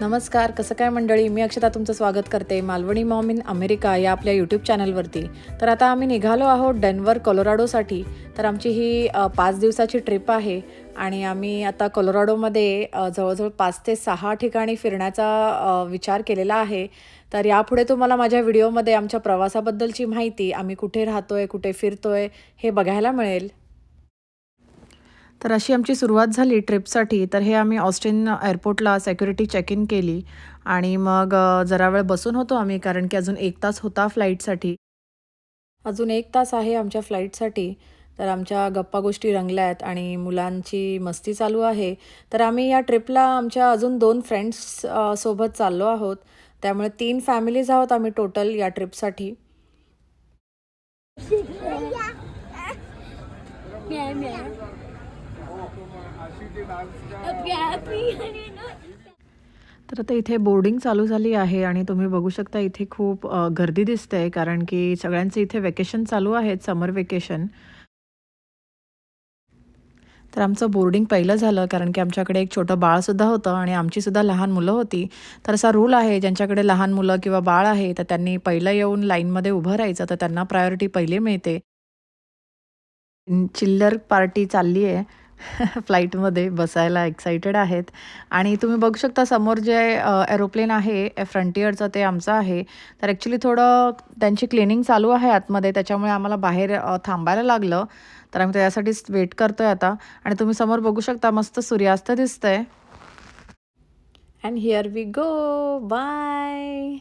नमस्कार कसं काय मंडळी? मी अक्षता तुमचं स्वागत करते मालवणी मॉम इन अमेरिका या आपल्या यूट्यूब चॅनलवरती. तर आता आम्ही निघालो आहोत डेनवर कोलोराडोसाठी. तर आमची ही पाच दिवसाची ट्रिप आहे आणि आम्ही आता कोलोराडोमध्ये जवळजवळ पाच ते सहा ठिकाणी फिरण्याचा विचार केलेला आहे. तर यापुढे तुम्हाला माझ्या व्हिडिओमध्ये आमच्या प्रवासाबद्दलची माहिती आम्ही कुठे राहतोय कुठे फिरतोय हे बघायला मिळेल. तर अशी आमची सुरुवात झाली ट्रिपसाठी. तर हे आम्ही ऑस्टिन एअरपोर्टला सेक्युरिटी चेक इन केली आणि मग जरा वेळ बसून होतो आम्ही कारण की अजून एक तास होता फ्लाईटसाठी अजून एक तास आहे आमच्या फ्लाईटसाठी तर आमच्या गप्पा गोष्टी रंगल्या आहेत आणि मुलांची मस्ती चालू आहे. तर आम्ही या ट्रिपला आमच्या अजून दोन फ्रेंड्स सोबत चाललो आहोत. त्यामुळे तीन फॅमिलीज आहोत आम्ही टोटल या ट्रिपसाठी Mẹ तर आता इथे बोर्डिंग चालू झाली आहे आणि तुम्ही बघू शकता इथे खूप गर्दी दिसते कारण की सगळ्यांचे इथे वेकेशन चालू आहेत समर वेकेशन तर आमचं बोर्डिंग पहिलं झालं कारण की आमच्याकडे एक छोटं बाळसुद्धा होतं आणि आमचीसुद्धा लहान मुलं होती. तर असा रूल आहे ज्यांच्याकडे लहान मुलं किंवा बाळ आहे तर त्यांनी पहिलं येऊन लाईनमध्ये उभं राहायचं तर त्यांना प्रायोरिटी पहिली मिळते. चिल्लर पार्टी चालली आहे फ्लाईटमध्ये बसायला एक्साइटेड आहेत. आणि तुम्ही बघू शकता समोर जे एरोप्लेन आहे फ्रंटियरचं ते आमचं आहे. तर ॲक्च्युली थोडं त्यांची क्लिनिंग चालू आहे आतमध्ये त्याच्यामुळे आम्हाला बाहेर थांबायला लागलं. तर आम्ही त्यासाठीच वेट करतो आहे आता. आणि तुम्ही समोर बघू शकता मस्त सूर्यास्त दिसतंय. And here we go bye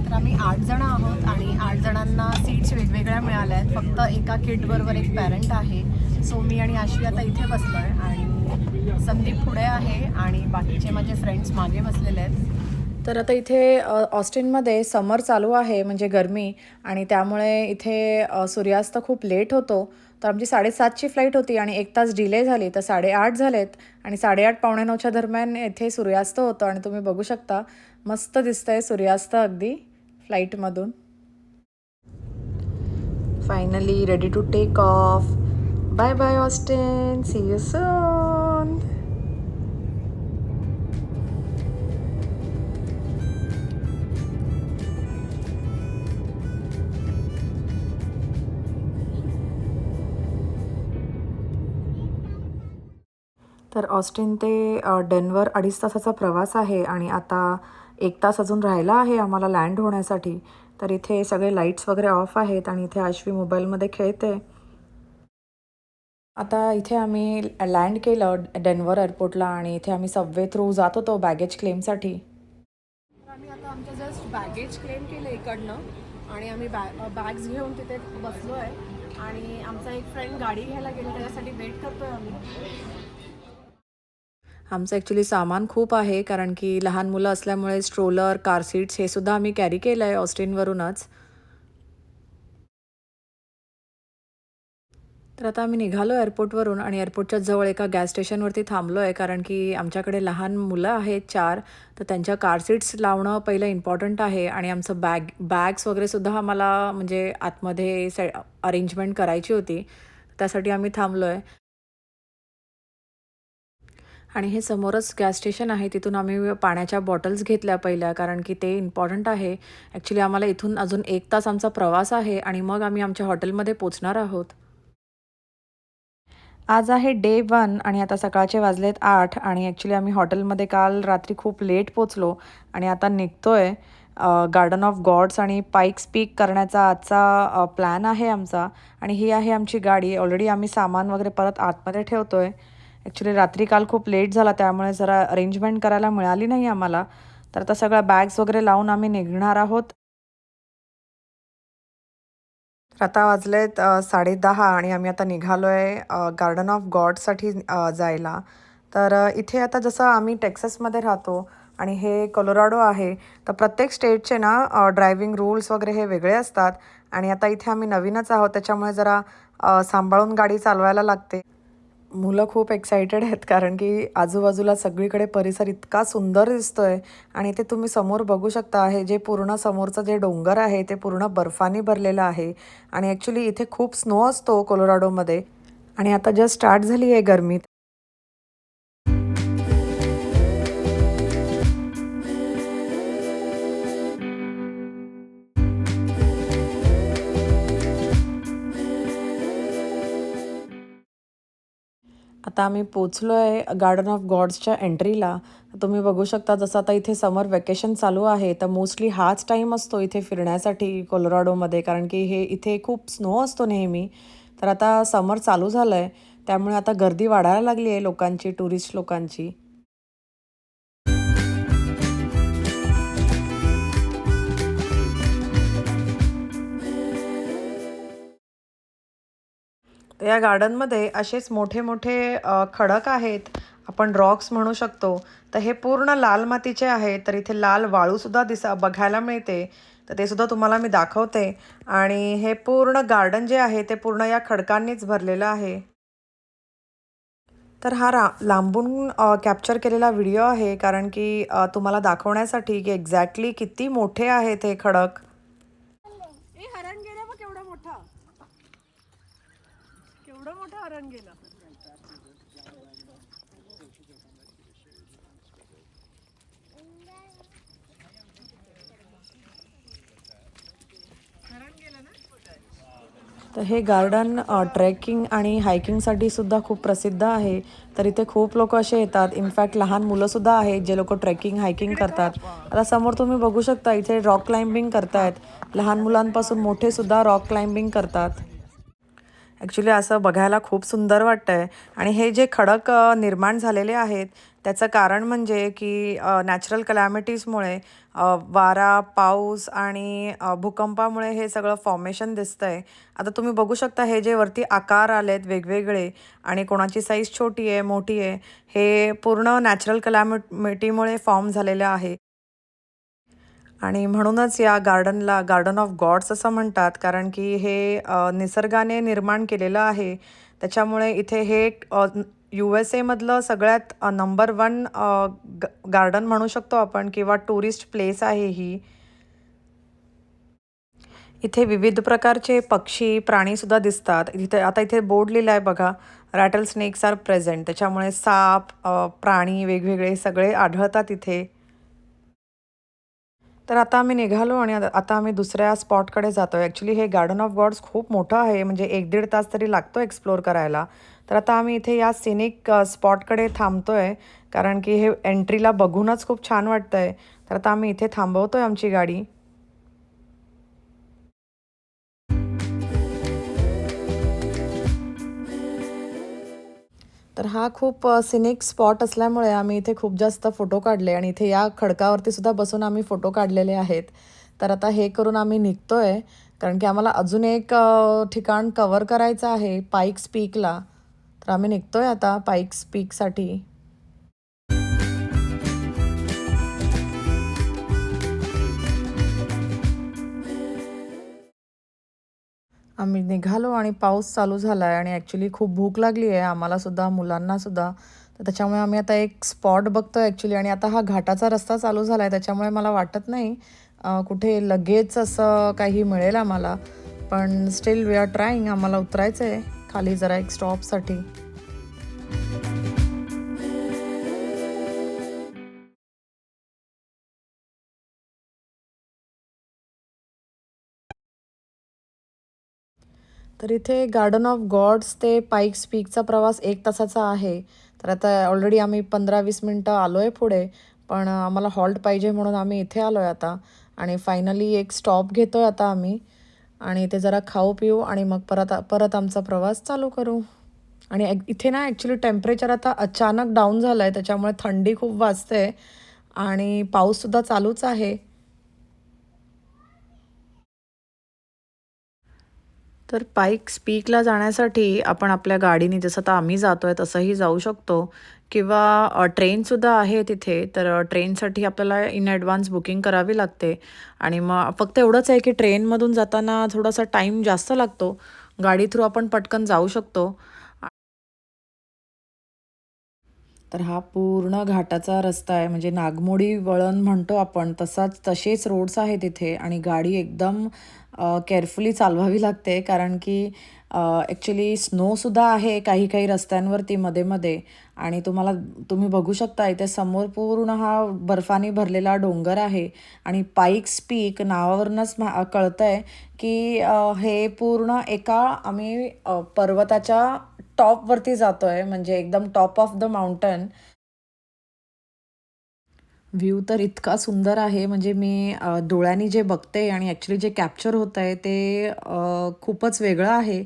तर आम्ही आठ जण आहोत आणि आठ जणांना सीट्स वेगवेगळ्या मिळाल्या आहेत. फक्त एका किट बरोबर एक पॅरेंट आहे. सो मी आणि आशी आता इथे बसलोय आणि संदीप पुढे आहे आणि बाकीचे माझे फ्रेंड्स मागे बसलेले आहेत. तर आता इथे ऑस्टिनमध्ये समर चालू आहे म्हणजे गरमी आणि त्यामुळे इथे सूर्यास्त खूप लेट होतो. तर आमची साडेसातची फ्लाईट होती आणि एक तास डिले झाली तर साडेआठ झालेत आणि साडेआठ पावणे नऊच्या दरम्यान इथे सूर्यास्त होतं आणि तुम्ही बघू शकता मस्त दिसतंय सूर्यास्त अगदी फ्लाईटमधून finally ready to take off bye bye Austin. See you soon. तर ऑस्टिन ते डेनवर अडीच तासाचा प्रवास आहे आणि आता एक तास अजून राहिला आहे आम्हाला लँड होण्यासाठी तर इथे सगळे लाईट्स वगैरे ऑफ आहेत आणि इथे आश्वी मोबाईलमध्ये खेळते आता इथे आम्ही लँड केलं डेन्व्हर एअरपोर्टला आणि इथे आम्ही सबवे थ्रू जात होतो बॅगेज क्लेमसाठी आम्ही आता आमच्या जस्ट बॅगेज क्लेम केलं इकडनं आणि आम्ही बॅ बॅग्स घेऊन तिथे बसलो आहे आणि आमचा एक फ्रेंड गाडी घ्यायला गेला त्याच्यासाठी वेट करतोय आम्ही. आमचं ॲक्च्युली सामान खूप आहे कारण की लहान मुलं असल्यामुळे स्ट्रोलर कार सीट्स हे सुद्धा आम्ही कॅरी केलं आहे ऑस्टिनवरूनच तर आता आम्ही निघालो एअरपोर्टवरून आणि एअरपोर्टच्या जवळ एका गॅस स्टेशनवरती थांबलो आहे कारण की आमच्याकडे लहान मुलं आहेत चार तर त्यांच्या कार सीट्स लावणं पहिलं इम्पॉर्टंट आहे आणि आमचं बॅग बॅग्स वगैरेसुद्धा आम्हाला म्हणजे आतमध्ये से अरेंजमेंट करायची होती. त्यासाठी आम्ही थांबलो आहे आणि हे समोरच गॅस स्टेशन आहे तिथून आम्ही पाण्याच्या बॉटल्स घेतल्या पहिल्या कारण की ते इम्पॉर्टंट आहे. ॲक्च्युली आम्हाला इथून अजून एक तास आमचा प्रवास आहे आणि मग आम्ही आमच्या हॉटेलमध्ये पोचणार आहोत. आज आहे डे वन आणि आता सकाळचे वाजलेत आठ आणि ॲक्च्युली आम्ही हॉटेलमध्ये काल रात्री खूप लेट पोचलो आणि आता निघतोय गार्डन ऑफ गॉड्स आणि पाईक्स पीक करण्याचा आजचा प्लॅन आहे आमचा. आणि ही आहे आमची गाडी. ऑलरेडी आम्ही सामान वगैरे परत आतमध्ये ठेवतोय. ॲक्च्युली रात्री काल खूप लेट झाला त्यामुळे जरा अरेंजमेंट करायला मिळाली नाही आम्हाला. तर आता सगळ्या बॅग्स वगैरे लावून आम्ही निघणार आहोत. आता वाजलेत साडेदहा आणि आम्ही आता निघालो आहे गार्डन ऑफ गॉडसाठी जायला. तर इथे आता जसं आम्ही टेक्सासमध्ये राहतो आणि हे कोलोराडो आहे तर प्रत्येक स्टेटचे ना ड्रायव्हिंग रूल्स वगैरे हे वेगळे असतात. आणि आता इथे आम्ही नवीनच आहोत त्याच्यामुळे जरा सांभाळून गाडी चालवायला लागते. मुलं खूप एक्सायटेड आहेत कारण की आजूबाजूला सगळीकडे परिसर इतका सुंदर दिसतोय आणि ते तुम्ही समोर बघू शकता आहे जे पूर्ण समोरचं जे डोंगर आहे ते पूर्ण बर्फाने भरलेलं आहे आणि ॲक्च्युली इथे खूप स्नो असतो कोलोराडोमध्ये. आणि आता जस्ट स्टार्ट झाली आहे गरमी आता आम्ही पोचलो आहे गार्डन ऑफ गॉड्सच्या एंट्रीला तुम्ही बघू शकता जसं आता इथे समर वेकेशन चालू आहे तर मोस्टली हाच टाईम असतो इथे फिरण्यासाठी कोलोराडोमध्ये कारण की हे इथे खूप स्नो असतो नेहमी. तर आता समर चालू झालं आहे त्यामुळे आता गर्दी वाढायला लागली आहे लोकांची टुरिस्ट लोकांची. तर या गार्डनमध्ये असेच मोठे मोठे खडक आहेत. आपण रॉक्स म्हणू शकतो. तर हे पूर्ण लाल मातीचे आहेत तर इथे लाल वाळूसुद्धा दिसा बघायला मिळते. तर ते सुद्धा तुम्हाला मी दाखवते. आणि हे पूर्ण गार्डन जे आहे ते पूर्ण या खडकांनीच भरलेलं आहे. तर हा रा लांबून कॅप्चर केलेला व्हिडिओ आहे. कारण की तुम्हाला दाखवण्यासाठी की एक्झॅक्टली किती मोठे आहेत हे खडक ए हरण गेलं बघ केवढं मोठं केवढं गेलं. तर हे गार्डन ट्रेकिंग आणि हायकिंगसाठी सुद्धा खूप प्रसिद्ध आहे. तर इथे खूप लोक असे येतात. इनफॅक्ट लहान मुलंसुद्धा आहेत जे लोक ट्रेकिंग हायकिंग करतात. आता समोर तुम्ही बघू शकता इथे रॉक क्लाइम्बिंग करतायत. लहान मुलांपासून मोठे सुद्धा रॉक क्लाइम्बिंग करतात. ॲक्च्युली असं बघायला खूप सुंदर वाटतं आहे आणि हे जे खडक निर्माण झालेले आहेत त्याचं कारण म्हणजे की नॅचरल कलॅमिटीजमुळे वारा पाऊस आणि भूकंपामुळे हे सगळं फॉर्मेशन दिसतं आहे आता तुम्ही बघू शकता हे जे वरती आकार आलेत वेगवेगळे आणि कोणाची साईज छोटी आहे मोठी आहे हे पूर्ण नॅचरल कलॅमिटीमुळे फॉर्म झालेलं आहे. आणि म्हणूनच या गार्डनला गार्डन ऑफ गॉड्स असं म्हणतात कारण की हे निसर्गाने निर्माण केलेलं आहे. त्याच्यामुळे इथे हे यू एस एमधलं सगळ्यात नंबर वन गार्डन म्हणू शकतो आपण किंवा टुरिस्ट प्लेस आहे ही. इथे विविध प्रकारचे पक्षी प्राणीसुद्धा दिसतात. इथे आता इथे बोर्ड लिहिला आहे बघा रॅटल स्नेक्स आर प्रेझेंट त्याच्यामुळे साप प्राणी वेगवेगळे सगळे आढळतात इथे. तर आता आम्ही निघालो आणि आता आम्ही दुसऱ्या स्पॉटकडे जातो आहे ॲक्च्युली हे गार्डन ऑफ गॉड्स खूप मोठं आहे. म्हणजे एक दीड तास तरी लागतो एक्सप्लोअर करायला. तर आता आम्ही इथे या सिनिक स्पॉटकडे थांबतो आहे कारण की हे एंट्रीला बघूनच खूप छान वाटतं आहे तर आता आम्ही इथे थांबवतो आहे आमची गाडी. तर हा खूप सिनिक स्पॉट असल्यामुळे आम्ही इथे खूप जास्त फोटो काढले आणि इथे या खडकावरती सुद्धा बसून आम्ही फोटो काढलेले आहेत. तर आता हे करून आम्ही निघतोय कारण की आम्हाला अजून एक ठिकाण कवर करायचं आहे पाईक्स पीकला तर आम्ही निघतोय आता पाईक्स पीकसाठी आम्ही निघालो आणि पाऊस चालू झाला आहे आणि ॲक्च्युली खूप भूक लागली आहे. आम्हालासुद्धा मुलांनासुद्धा तर त्याच्यामुळे आम्ही आता एक स्पॉट बघतो ॲक्च्युली आणि आता हा घाटाचा रस्ता चालू झाला आहे त्याच्यामुळे मला वाटत नाही कुठे लगेच असं काही मिळेल आम्हाला. पण स्टील वी आर ट्राईंग आम्हाला उतरायचं आहे खाली जरा एक स्टॉपसाठी तर इथे गार्डन ऑफ गॉड्स ते पाईक्स पीकचा प्रवास एक तासाचा आहे. तर आता ऑलरेडी आम्ही पंधरा वीस मिनटं आलो आहे पुढे पण आम्हाला हॉल्ट पाहिजे म्हणून आम्ही इथे आलो आहे आता. आणि फायनली एक स्टॉप घेतो आहे आता आम्ही. आणि ते जरा खाऊ पिऊ आणि मग परत परत आमचा प्रवास चालू करू. आणि इथे ना ॲक्च्युली टेम्परेचर आता अचानक डाऊन झालं आहे त्याच्यामुळे थंडी खूप वाजते. आणि पाऊससुद्धा चालूच आहे. तर पाईक्स पीकला जाण्यासाठी आपण आपल्या गाडीने जसं आता आम्ही जातो आहे तसंही जाऊ शकतो. किंवा ट्रेनसुद्धा आहे तिथे तर ट्रेनसाठी आपल्याला इन ॲडव्हान्स बुकिंग करावी लागते. आणि मग फक्त एवढंच आहे की ट्रेनमधून जाताना थोडासा टाईम जास्त लागतो. गाडी थ्रू आपण पटकन जाऊ शकतो. तर हा पूर्ण घाटाचा रस्ता आहे. म्हणजे नागमोडी वळण म्हणतो आपण तसाच तसेच रोड्स आहेत तिथे आणि गाडी एकदम केअरफुली चालवावी लागते. कारण की ॲक्च्युली स्नोसुद्धा आहे काही काही रस्त्यांवरती मध्ये मध्ये. आणि तुम्हाला तुम्ही बघू शकता इथे समोर पूर्ण हा बर्फाने भरलेला डोंगर आहे. आणि पाईक्स पीक नावावरूनच मा कळतं आहे की हे पूर्ण एका आम्ही पर्वताच्या टॉपवरती जातो आहे म्हणजे एकदम top of the mountain view तर इतका सुंदर आहे. म्हणजे मी डोळ्यांनी जे बघते आणि ॲक्च्युली जे कॅप्चर होत आहे ते खूपच वेगळं आहे.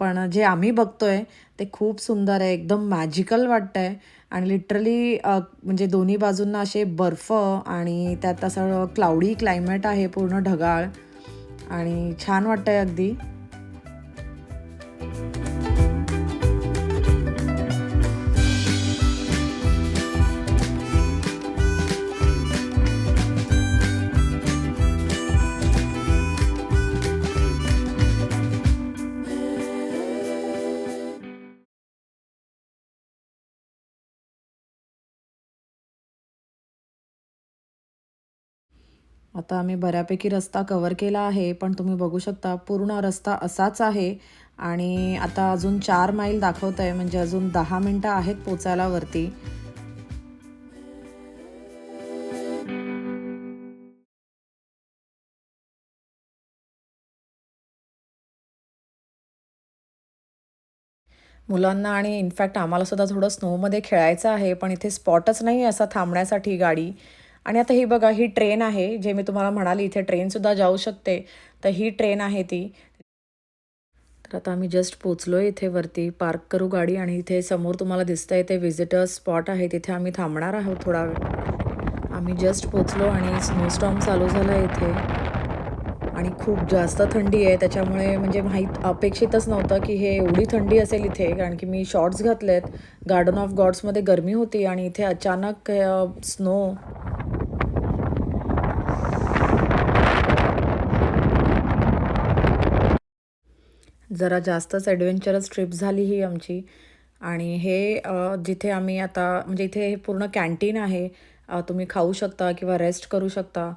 पण जे आम्ही बघतो आहे ते खूप सुंदर आहे. एकदम मॅजिकल वाटतं आहे आणि लिटरली म्हणजे दोन्ही बाजूंना असे बर्फ आणि त्यात असं क्लाउडी क्लायमेट आहे पूर्ण ढगाळ. आणि छान वाटतंय अगदी. आता आम्ही बऱ्यापैकी रस्ता कवर केला आहे पण तुम्ही बघू शकता पूर्ण रस्ता असाच आहे. आणि आता अजून चार माईल दाखवत आहे म्हणजे अजून दहा मिनटं आहेत पोचायला वरती मुलांना आणि इनफॅक्ट आम्हाला सुद्धा थोडं स्नोमध्ये खेळायचं आहे पण इथे स्पॉटच नाही आहे असा थांबण्यासाठी गाडी. आणि आता ही बघा ही ट्रेन आहे जे मी तुम्हाला म्हणाली इथे ट्रेनसुद्धा जाऊ शकते. तर ही ट्रेन आहे ती. तर आता आम्ही जस्ट पोचलो आहे इथे वरती. पार्क करू गाडी आणि इथे समोर तुम्हाला दिसतं आहे ते व्हिजिटर्स स्पॉट आहे. तिथे आम्ही थांबणार आहोत थोडा वेळ. आम्ही जस्ट पोचलो आणि स्नोस्टॉर्म चालू झाला आहे इथे. आणि खूप जास्त थंडी आहे. त्याच्यामुळे म्हणजे माहीत अपेक्षितच नव्हतं की हे एवढी थंडी असेल इथे. कारण की मी शॉर्ट्स घातलेत. गार्डन ऑफ गॉड्समध्ये गरमी होती आणि इथे अचानक स्नो जरा जास्तच ॲडव्हेंचरस ट्रिप झाली ही आमची. आणि हे जिथे आम्ही आता म्हणजे इथे हे पूर्ण कॅन्टीन आहे. तुम्ही खाऊ शकता किंवा रेस्ट करू शकता.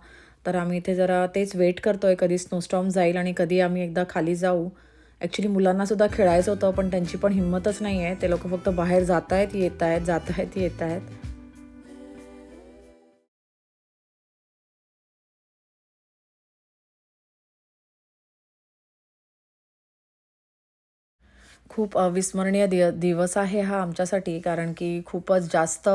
तर आम्ही इथे जरा तेच वेट करतो आहे कधी स्नोस्टॉम जाईल आणि कधी आम्ही एकदा खाली जाऊ. ॲक्च्युली मुलांनासुद्धा खेळायचं होतं पण त्यांची पण हिंमतच नाही आहे ते लोक फक्त बाहेर जात आहेत येत आहेत जात आहेत येत आहेत खूप अविस्मरणीय दि दिवस आहे हा आमच्यासाठी कारण की खूपच जास्त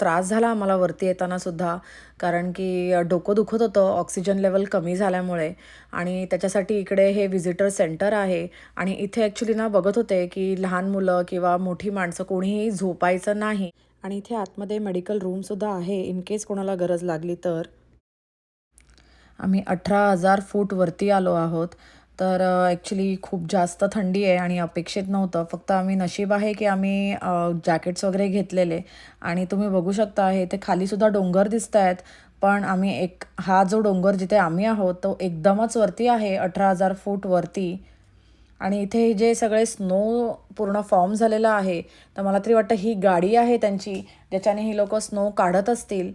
त्रास झाला आम्हाला वरती येतानासुद्धा कारण की डोकं दुखत होतं ऑक्सिजन लेवल कमी झाल्यामुळे. आणि त्याच्यासाठी इकडे हे व्हिजिटर सेंटर आहे. आणि इथे ॲक्च्युली ना बघत होते की लहान मुलं किंवा मोठी माणसं कोणीही झोपायचं नाही. आणि इथे आतमध्ये मेडिकल रूमसुद्धा आहे इन केस कोणाला गरज लागली तर. आम्ही अठरा हजार फूट वरती आलो आहोत. तर ॲक्च्युली खूप जास्त थंडी आहे आणि अपेक्षित नव्हतं. फक्त आम्ही नशीब आहे की आम्ही जॅकेट्स वगैरे घेतलेले. आणि तुम्ही बघू शकता हे ते खालीसुद्धा डोंगर दिसत आहेत पण आम्ही एक हा जो डोंगर जिथे आम्ही आहोत तो एकदमच वरती आहे अठरा हजार फूट वरती. आणि इथे जे सगळे स्नो पूर्ण फॉर्म झालेलं आहे तर मला तरी वाटतं ही गाडी आहे त्यांची ज्याच्याने ही लोक स्नो काढत असतील.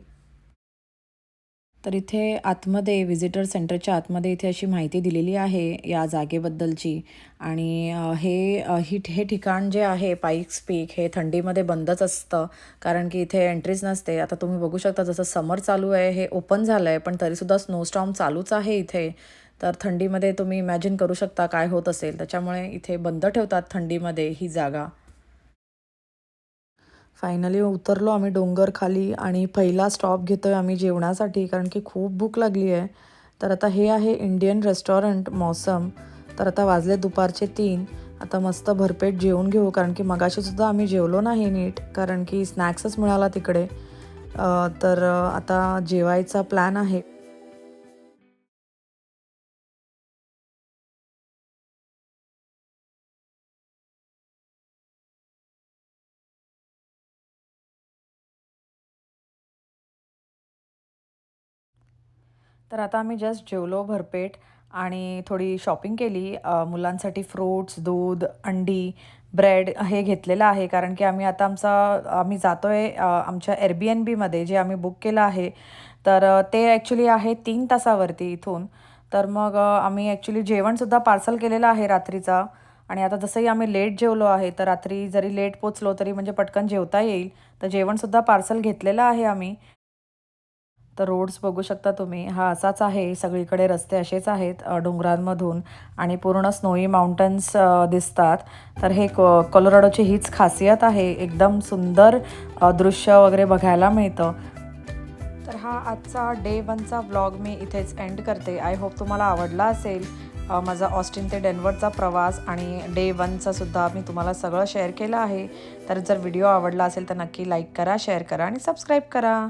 तर इथे आतमध्ये व्हिजिटर सेंटरच्या आतमध्ये इथे अशी माहिती दिलेली आहे या जागेबद्दलची. आणि हे ही हे ठिकाण जे आहे पाईक्स पीक हे थंडीमध्ये बंदच असतं. कारण की इथे एंट्रीच नसते. आता तुम्ही बघू शकता जसं समर चालू आहे हे ओपन झालं आहे पण तरीसुद्धा स्नोस्टॉम चालूच आहे इथे. तर थंडीमध्ये तुम्ही इमॅजिन करू शकता काय होत असेल. त्याच्यामुळे इथे बंद ठेवतात थंडीमध्ये ही जागा. फायनली उतरलो आम्ही डोंगर खाली आणि पहिला स्टॉप घेतोय आम्ही जेवणासाठी कारण की खूप भूक लागली आहे. तर आता हे आहे इंडियन रेस्टॉरंट मौसम. तर आता वाजले दुपारचे तीन. आता मस्त भरपेट जेवून घेऊ कारण की मगाशीसुद्धा आम्ही जेवलो नाही नीट कारण की स्नॅक्सच मिळाला तिकडे. तर आता जेवायचा प्लॅन आहे. तर आता आम्ही जस्ट जेवलो भरपेट आणि थोडी शॉपिंग केली. मुलांसाठी फ्रूट्स दूध अंडी ब्रेड हे घेतलेलं आहे. कारण की आम्ही आता आमचा आम्ही जातो आहे आमच्या एअरबी एन बीमध्ये जे आम्ही बुक केलं आहे. तर ते ॲक्च्युली आहे तीन तासावरती इथून. तर मग आम्ही ॲक्च्युली जेवणसुद्धा पार्सल केलेलं आहे रात्रीचा. आणि आता जसंही आम्ही लेट जेवलो आहे तर रात्री जरी लेट पोचलो तरी म्हणजे पटकन जेवता येईल. तर जेवणसुद्धा पार्सल घेतलेलं आहे आम्ही. तर रोड्स बघू शकता तुम्ही. हा असाच आहे. सगळीकडे रस्ते असेच आहेत डोंगरांमधून आणि पूर्ण स्नोई माउंटन्स दिसतात. तर हे को कोलोराडोची हीच खासियत आहे. एकदम सुंदर दृश्य वगैरे बघायला मिळतं. तर हा आजचा डे वनचा व्लॉग मी इथेच एंड करते. आय होप तुम्हाला आवडला असेल. माझा ऑस्टिन ते डेनवरचा प्रवास आणि डे वनचा सुद्धा मी तुम्हाला सगळं शेअर केलं आहे. तर जर व्हिडिओ आवडला असेल तर नक्की लाईक करा शेअर करा आणि सबस्क्राईब करा.